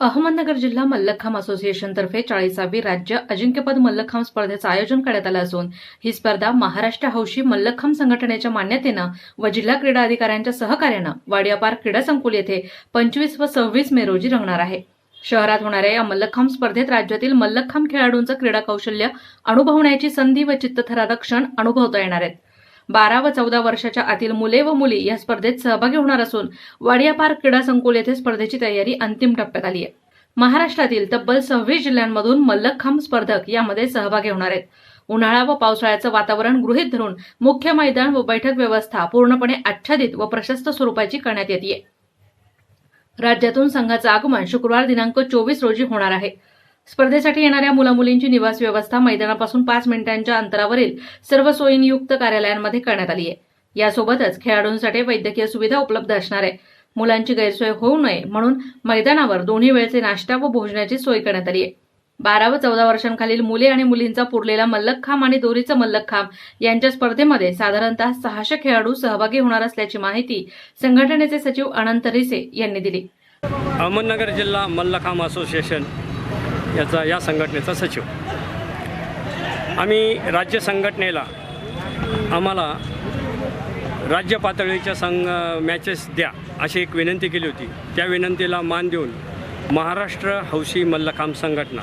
अहमदनगर जिल्हा मल्लखांब असोसिएशनतर्फे चाळीसावी राज्य अजिंक्यपद मल्लखांब स्पर्धेचं आयोजन करण्यात आलं असून ही स्पर्धा महाराष्ट्र हौशी मल्लखांब संघटनेच्या मान्यतेनं व जिल्हा क्रीडा अधिकाऱ्यांच्या सहकार्यानं वाडियापार क्रीडा संकुल येथे पंचवीस व सव्वीस मे रोजी रंगणार आहे. शहरात होणाऱ्या या मल्लखांब स्पर्धेत राज्यातील मल्लखांब खेळाडूंचं क्रीडा कौशल्य अनुभवण्याची संधी व चित्तथरारक क्षण अनुभवता येणार आहेत. बारा व चौदा वर्षाच्या आतील मुले व मुली या स्पर्धेत सहभागी होणार असून वाडिया पार्क क्रीडा संकुल येथे स्पर्धेची तयारी अंतिम टप्प्यात आली आहे. महाराष्ट्रातील तब्बल सव्वीस जिल्ह्यांमधून मल्लखांब स्पर्धक यामध्ये सहभागी होणार आहेत. उन्हाळा व पावसाळ्याचं वातावरण गृहीत धरून मुख्य मैदान व बैठक व्यवस्था पूर्णपणे आच्छादित व प्रशस्त स्वरूपाची करण्यात येते राज्यातून संघाचं आगमन शुक्रवार दिनांक चोवीस रोजी होणार आहे. स्पर्धेसाठी येणाऱ्या मुलामुलींची निवास व्यवस्था मैदानापासून पाच मिनिटांच्या अंतरावरील सर्व सोयींयुक्त कार्यालयांमध्ये करण्यात आली आहे. यासोबतच खेळाडूंसाठी वैद्यकीय सुविधा उपलब्ध असणार आहे. मुलांची गैरसोय होऊ नये म्हणून मैदानावर दोन्ही वेळचे नाश्ता व भोजनाची सोय करण्यात आली आहे. बारा व चौदा वर्षांखालील मुले आणि मुलींचा पुरलेला मल्लखांब आणि दोरीचं मल्लखांब यांच्या स्पर्धेमध्ये साधारणतः सहाशे खेळाडू सहभागी होणार असल्याची माहिती संघटनेचे सचिव अनंत रिसे यांनी दिली. अहमदनगर जिल्हा मल्लखांब असोसिएशन याचा या संघटनेचा सचिव. आम्ही राज्य संघटनेला आम्हाला राज्य पातळीच्या संघ मॅचेस द्या अशी एक विनंती केली होती. त्या विनंतीला मान देऊन महाराष्ट्र हौशी मल्लखांब संघटना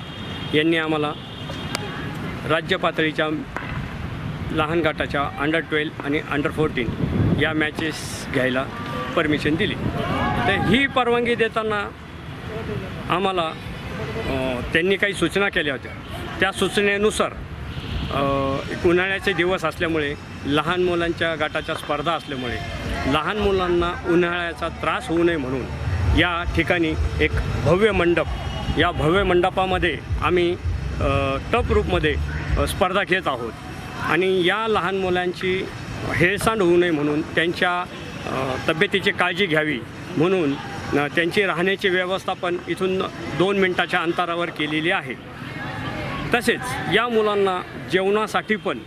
यांनी आम्हाला राज्य पातळीच्या लहान गटाच्या अंडर ट्वेल्व आणि अंडर फोर्टीन या मॅचेस घ्यायला परमिशन दिली. तर ही परवानगी देताना आम्हाला त्यांनी काही सूचना केल्या होत्या. त्या सूचनेनुसार एक उन्हाळ्याचे दिवस असल्यामुळे लहान मुलांच्या गटाच्या स्पर्धा असल्यामुळे लहान मुलांना उन्हाळ्याचा त्रास होऊ नये म्हणून या ठिकाणी एक भव्य मंडप या भव्य मंडपामध्ये आम्ही टप रूपमध्ये स्पर्धा घेत आहोत. आणि या लहान मुलांची हेळसांड होऊ नये म्हणून त्यांच्या तब्येतीची काळजी घ्यावी म्हणून त्यांची राहण्याची व्यवस्था पण इथून दोन मिनटाच्या अंतरावर केलेली आहे. तसेच या मुलांना जेवणासाठी पण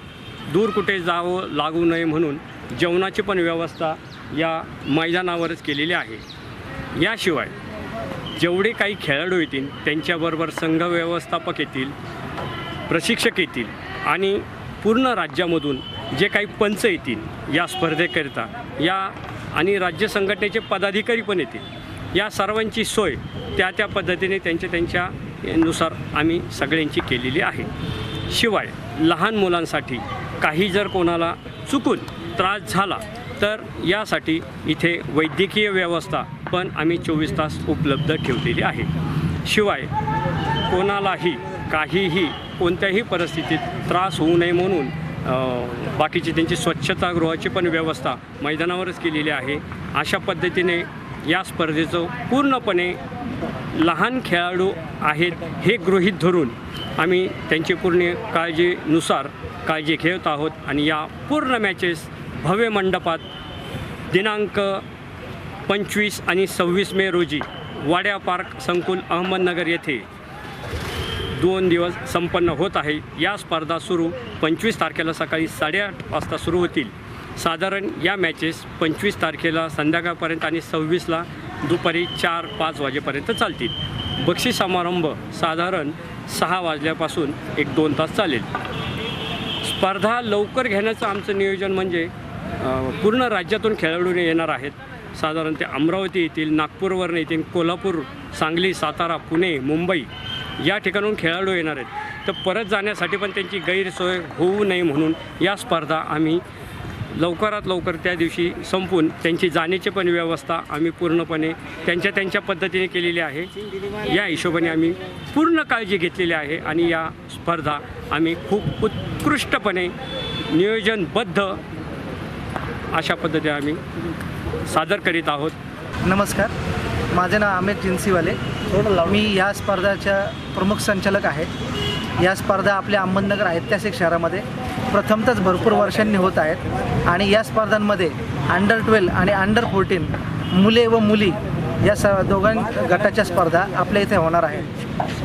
दूर कुठे जावं लागू नये म्हणून जेवणाची पण व्यवस्था या मैदानावरच केलेली आहे. याशिवाय जेवढे काही खेळाडू येतील त्यांच्याबरोबर संघ व्यवस्थापक येतील प्रशिक्षक येतील आणि पूर्ण राज्यामधून जे काही पंच येतील या स्पर्धेकरिता या आणि राज्य संघटनेचे पदाधिकारी पण येतील या सर्वांची सोय त्या त्या पद्धतीने त्यांच्या त्यांच्या नुसार आम्ही सगळ्यांची केलेली आहे. शिवाय लहान मुलांसाठी काही जर कोणाला चुकून त्रास झाला तर यासाठी इथे वैद्यकीय व्यवस्था पण आम्ही चोवीस तास उपलब्ध ठेवलेली आहे. शिवाय कोणालाही काहीही कोणत्याही परिस्थितीत त्रास होऊ नये म्हणून बाकीची त्यांची स्वच्छतागृहाची पण व्यवस्था मैदानावरच केलेली आहे. अशा पद्धतीने या स्पर्धेचं पूर्णपणे लहान खेळाडू आहेत हे गृहीत धरून आम्ही त्यांची पूर्ण काळजीनुसार काळजी घेत आहोत आणि या पूर्ण मॅचेस भव्य मंडपात दिनांक पंचवीस आणि सव्वीस मे रोजी वाड्या पार्क संकुल अहमदनगर येथे दोन दिवस संपन्न होत आहे. या स्पर्धा सुरू पंचवीस तारखेला सकाळी साडेआठ वाजता सुरू होतील. साधारण या मॅचेस पंचवीस तारखेला संध्याकाळपर्यंत आणि सव्वीसला दुपारी चार पाच वाजेपर्यंत चालतील. बक्षीस समारंभ साधारण सहा वाजल्यापासून एक दोन तास चालेल. स्पर्धा लवकर घेण्याचं आमचं नियोजन म्हणजे पूर्ण राज्यातून खेळाडू येणार आहेत. साधारण ते अमरावती येतील नागपूरवरून येतील कोल्हापूर सांगली सातारा पुणे मुंबई या ठिकाणून खेळाडू येणार आहेत. तर परत जाण्यासाठी पण त्यांची गैरसोय होऊ नये म्हणून या स्पर्धा आम्ही लवकरात लवकर त्या दिवशी संपून त्यांची जाण्याची पण व्यवस्था आम्ही पूर्णपणे त्यांच्या त्यांच्या पद्धतीने केलेली आहे. या हिशोबाने आम्ही पूर्ण काळजी घेतलेली आहे आणि या स्पर्धा आम्ही खूप उत्कृष्टपणे नियोजनबद्ध अशा पद्धतीने आम्ही सादर करीत आहोत. नमस्कार. माझे नाव अमित जिन्सीवाले मी या स्पर्धाच्या प्रमुख संचालक आहे. या स्पर्धा आपल्या अहमदनगर ऐतिहासिक शहरामध्ये प्रथमतच भरपूर वर्षांनी होत आहेत. आणि या स्पर्धांमध्ये अंडर ट्वेल्व आणि अंडर फोर्टीन मुले व मुली या स दोघां गटाच्या स्पर्धा आपल्या इथे होणार आहेत.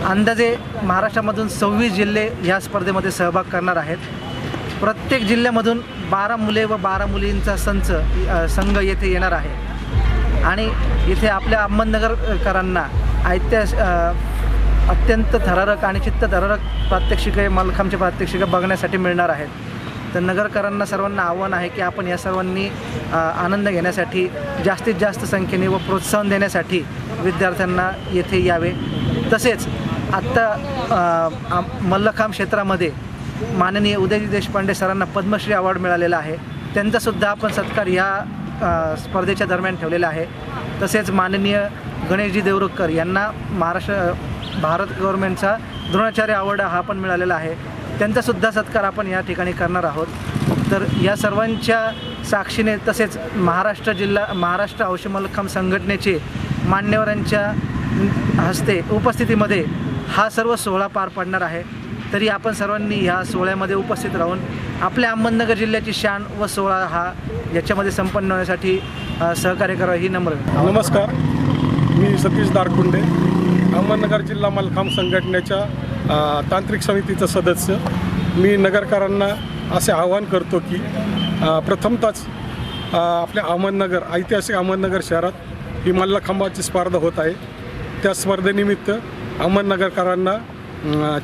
अंदाजे महाराष्ट्रामधून सव्वीस जिल्हे ह्या स्पर्धेमध्ये सहभाग करणार आहेत. प्रत्येक जिल्ह्यामधून बारा मुले व बारा मुलींचा संच संघ येथे येणार आहे. आणि इथे आपल्या अहमदनगरकरांना ऐतिहास अत्यंत थरारक आणि चित्तथरारक प्रात्यक्षिके मलखांबचे प्रात्यक्षिकं बघण्यासाठी मिळणार आहेत. तर नगरकरांना सर्वांना आव्हान आहे की आपण या सर्वांनी आनंद घेण्यासाठी जास्तीत जास्त संख्येने व प्रोत्साहन देण्यासाठी विद्यार्थ्यांना येथे यावे. तसेच आत्ता मल्लखांब क्षेत्रामध्ये माननीय उदयजी देशपांडे सरांना पद्मश्री अवॉर्ड मिळालेला आहे. त्यांचासुद्धा आपण सत्कार ह्या स्पर्धेच्या दरम्यान ठेवलेला आहे. तसेच माननीय गणेशजी देवरुखकर यांना महाराष्ट्र भारत गव्हर्नमेंटचा द्रोणाचार्य अवॉर्ड हा पण मिळालेला आहे. त्यांचासुद्धा सत्कार आपण या ठिकाणी करणार आहोत. तर या सर्वांच्या साक्षीने तसेच महाराष्ट्र जिल्हा महाराष्ट्र हौशी संघटनेचे मान्यवरांच्या हस्ते उपस्थितीमध्ये हा सर्व सोहळा पार पडणार आहे. तरी आपण सर्वांनी ह्या सोहळ्यामध्ये उपस्थित राहून आपल्या अहमदनगर जिल्ह्याची शान व सोहळा हा याच्यामध्ये संपन्न होण्यासाठी सहकार्य करावं ही नम्र नमस्कार. मी सतीश दारकुंडे अहमदनगर जिल्हा मलखांब संघटनेच्या तांत्रिक समितीचं सदस्य. मी नगरकरांना असे आवाहन करतो की प्रथमतच प्रथमतःच आपल्या अहमदनगर ऐतिहासिक अहमदनगर शहरात ही मल्लखांबाची स्पर्धा होत आहे. त्या स्पर्धेनिमित्त अहमदनगरकरांना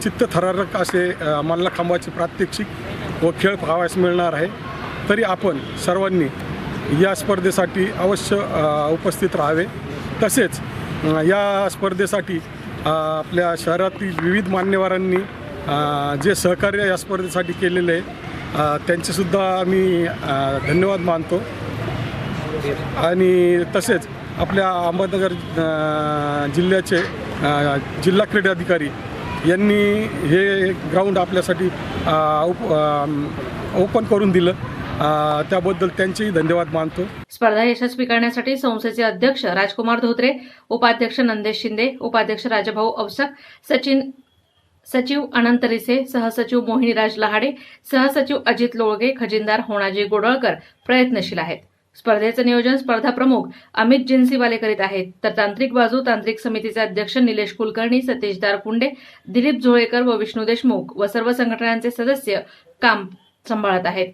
चित्तथरारक असे अ, मल्लखांबाचे प्रात्यक्षिक व खेळ पाहावयास मिळणार आहे. तरी आपण सर्वांनी या स्पर्धेसाठी अवश्य उपस्थित राहावे. तसेच या स्पर्धेसाठी आपल्या शहरातील विविध मान्यवरांनी जे सहकार्य या स्पर्धेसाठी केलेले आहे त्यांचेसुद्धा मी धन्यवाद मानतो. आणि तसेच आपल्या अहमदनगर जिल्ह्याचे जिल्हा जिल्हा क्रीडाधिकारी यांनी हे ग्राउंड आपल्यासाठी उप- ओपन करून दिलं. त्याबद्दल त्यांचेही धन्यवाद मानतो. स्पर्धा यशस्वी करण्यासाठी संस्थेचे अध्यक्ष राजकुमार धोत्रे उपाध्यक्ष नंदेश शिंदे उपाध्यक्ष राजाभाऊ अवसक सचिन सचिव अनंत रिसे सहसचिव मोहिनीराज लहाडे सहसचिव अजित लोळगे खजिनदार होणाजी गोडळकर प्रयत्नशील आहेत. स्पर्धेचं नियोजन स्पर्धा प्रमुख अमित जिन्सीवाले करीत आहेत. तर तांत्रिक बाजू तांत्रिक समितीचे अध्यक्ष निलेश कुलकर्णी सतीश दारकुंडे दिलीप झोळेकर व विष्णू देशमुख व सर्व संघटनांचे सदस्य काम सांभाळत आहेत.